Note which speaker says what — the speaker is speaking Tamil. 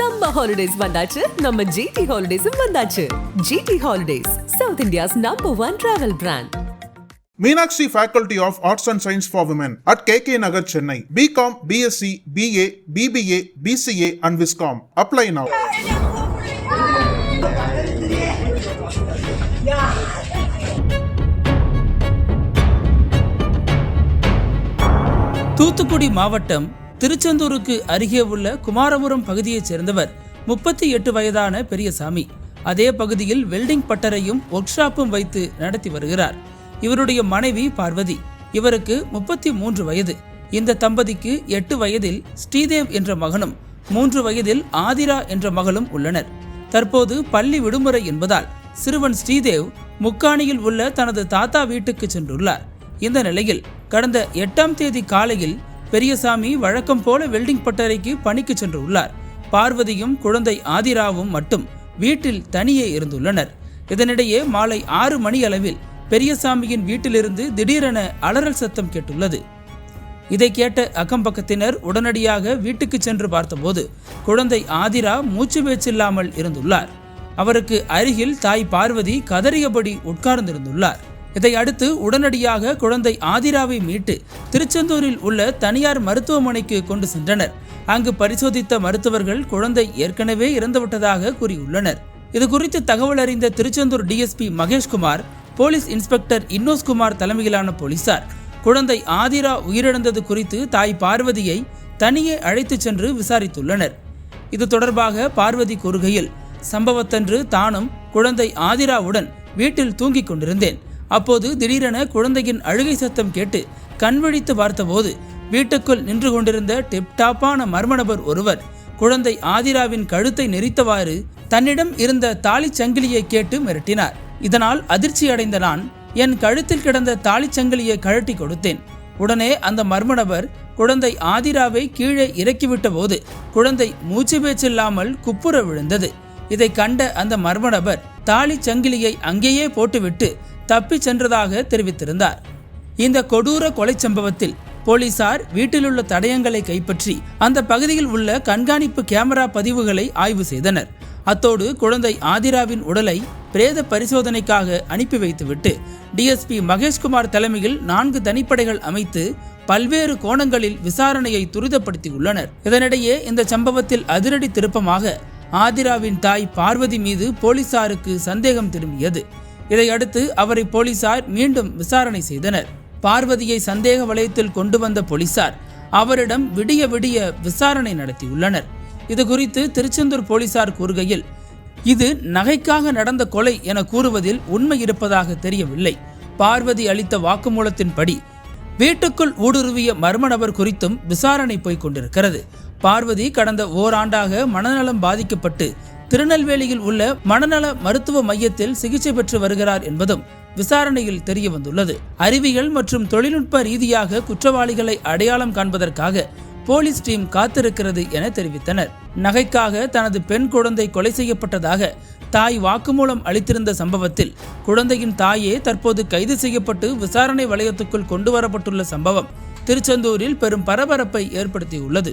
Speaker 1: சம்மர் ஹாலிடேஸ் வந்தாச்சு நம்ம ஜிடி ஹாலிடேஸும் வந்தாச்சு GT holidays South India's number one travel brand
Speaker 2: Meenakshi Faculty of Arts and Science for Women at KK Nagar, Chennai. BCom, BSc, BA, BBA, BCA, and Viscom. Apply now.
Speaker 3: Thoothukudi மாவட்டம் திருச்செந்தூருக்கு அருகே உள்ள குமாரபுரம் பகுதியைச் சேர்ந்தவர் முப்பத்தி எட்டு வயதான பெரியசாமி. அதே பகுதியில் வெல்டிங் பட்டறையும் ஒர்க் ஷாப்பும் வைத்து நடத்தி வருகிறார். இவருடைய மனைவி பார்வதி. இவருக்கு முப்பத்தி மூன்று வயது. இந்த தம்பதிக்கு எட்டு வயதில் ஸ்ரீதேவ் என்ற மகனும் மூன்று வயதில் ஆதிரா என்ற மகளும் உள்ளனர். தற்போது பள்ளி விடுமுறை என்பதால் சிறுவன் ஸ்ரீதேவ் முக்காணியில் உள்ள தனது தாத்தா வீட்டுக்கு சென்றுள்ளார். இந்த நிலையில் கடந்த எட்டாம் தேதி காலையில் பெரியசாமி வழக்கம் போல வெல்டிங் பட்டறைக்கு பணிக்கு சென்றுள்ளார். பார்வதியும் குழந்தை ஆதிராவும் மட்டும் வீட்டில் தனியே இருந்துள்ளனர். இதனிடையே மாலை ஆறு மணி அளவில் பெரியசாமியின் வீட்டிலிருந்து திடீரென அலறல் சத்தம் கேட்டுள்ளது. இதை கேட்ட அக்கம்பக்கத்தினர் உடனடியாக வீட்டுக்கு சென்று பார்த்தபோது குழந்தை ஆதிரா மூச்சு பேச்சில்லாமல் இருந்துள்ளார். அவருக்கு அருகில் தாய் பார்வதி கதறியபடி உட்கார்ந்திருந்துள்ளார். இதை அடுத்து உடனடியாக குழந்தை ஆதிராவை மீட்டு திருச்செந்தூரில் உள்ள தனியார் மருத்துவமனைக்கு கொண்டு சென்றனர். அங்கு பரிசோதித்த மருத்துவர்கள் குழந்தை ஏற்கனவே இறந்துவிட்டதாக கூறியுள்ளனர். இது குறித்து தகவல் அறிந்த Tiruchendur DSP Maheshkumar police inspector Innoskumar தலைமையிலான போலீசார் குழந்தை ஆதிரா உயிரிழந்தது குறித்து தாய் பார்வதியை தனியே அழைத்துச் சென்று விசாரித்துள்ளனர். இது தொடர்பாக பார்வதி கூறுகையில் சம்பவத்தன்று தானும் குழந்தை ஆதிராவுடன் வீட்டில் தூங்கிக் கொண்டிருந்தேன். அப்போது திடீரென குழந்தையின் அழுகை சத்தம் கேட்டு கண்விழித்து பார்த்தபோது வீட்டுக்குள் நின்று கொண்டிருந்த டிப்டாப்பான மர்மநபர் ஒருவர் குழந்தை ஆதிராவின் கழுத்தை நெரித்தவாறு தன்னிடம் இருந்த தாலிச் சங்கிலியை கேட்டு மிரட்டினார். இதனால் அதிர்ச்சி அடைந்த நான் என் கழுத்தில் கிடந்த தாலிச்சங்கிலியை கழட்டி கொடுத்தேன். உடனே அந்த மர்மநபர் குழந்தை ஆதிராவை கீழே இறக்கிவிட்ட போது குழந்தை மூச்சு பேச்சில்லாமல் குப்புற விழுந்தது. இதை கண்ட அந்த மர்மநபர் தாலிச் சங்கிலியை அங்கேயே போட்டுவிட்டு தப்பிச் சென்றதாக தெரிவித்திருந்தார். இந்த கொடூர கொலை சம்பவத்தில் போலீசார் வீட்டிலுள்ள தடயங்களை கைப்பற்றி அந்த பகுதியில் உள்ள கண்காணிப்பு கேமரா பதிவுகளை ஆய்வு செய்தனர். அத்தோடு குழந்தை ஆதிராவின் உடலை பிரேத பரிசோதனைக்காக அனுப்பி வைத்துவிட்டு டிஎஸ்பி மகேஷ்குமார் தலைமையில் நான்கு தனிப்படைகள் அமைத்து பல்வேறு கோணங்களில் விசாரணையை துரிதப்படுத்தியுள்ளனர். இதனிடையே இந்த சம்பவத்தில் அதிரடி திருப்பமாக ஆதிராவின் தாய் பார்வதி மீது போலீசாருக்கு சந்தேகம் திரும்பியது. இதையடுத்து அவரை போலீசார் மீண்டும் விசாரணை செய்தனர். பார்வதியை சந்தேக வலயத்தில் கொண்டு வந்த போலீசார் அவரிடம் விடிய விடிய விசாரணை நடத்தியுள்ளனர். இது குறித்து திருச்செந்தூர் போலீசார் கூறுகையில் இது நகைக்காக நடந்த கொலை என கூறுவதில் உண்மை இருப்பதாக தெரியவில்லை. பார்வதி அளித்த வாக்குமூலத்தின்படி வீட்டுக்குள் ஊடுருவிய மர்ம நபர் குறித்தும் விசாரணை போய்க் கொண்டிருக்கிறது. பார்வதி கடந்த ஓராண்டாக மனநலம் பாதிக்கப்பட்டு திருநெல்வேலியில் உள்ள மனநல மருத்துவ மையத்தில் சிகிச்சை பெற்று வருகிறார் என்பதும் விசாரணையில் தெரிய வந்துள்ளது அறிவியல் மற்றும் தொழில்நுட்ப ரீதியாக குற்றவாளிகளை அடையாளம் காண்பதற்காக போலீஸ் டீம் காத்திருக்கிறது என தெரிவித்தனர். நகைக்காக தனது பெண் குழந்தை கொலை செய்யப்பட்டதாக தாய் வாக்குமூலம் அளித்திருந்த சம்பவத்தில் குழந்தையின் தாயே தற்போது கைது செய்யப்பட்டு விசாரணை வளையத்துக்குள் கொண்டு வரப்பட்டுள்ள சம்பவம் திருச்செந்தூரில் பெரும் பரபரப்பை ஏற்படுத்தியுள்ளது.